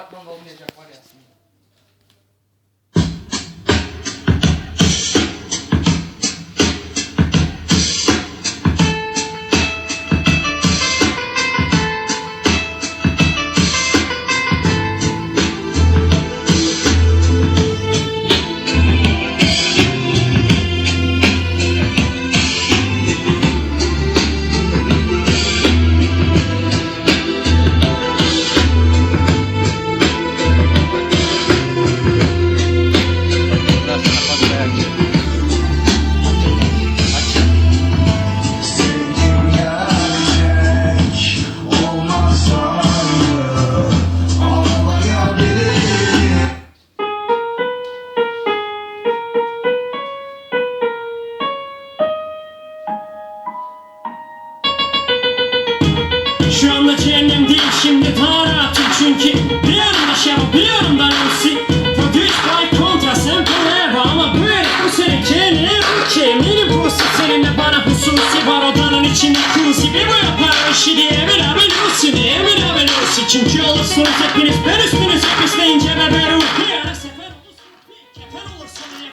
Tá bom, me ver de é assim. Cehennem değil şimdi taratım çünkü Bir yanımda Şeva bir yanımda Lucy Produced by Contra Semper Ama bu herif bu sene cehennem ki Eminim bu seninle bana hususi var odanın içinde kuzi Bir bu yapar işi diye emin abi Lucy diye emin abi Lucy Çünkü olursunuz hepiniz ben üstünüze pisleyince ve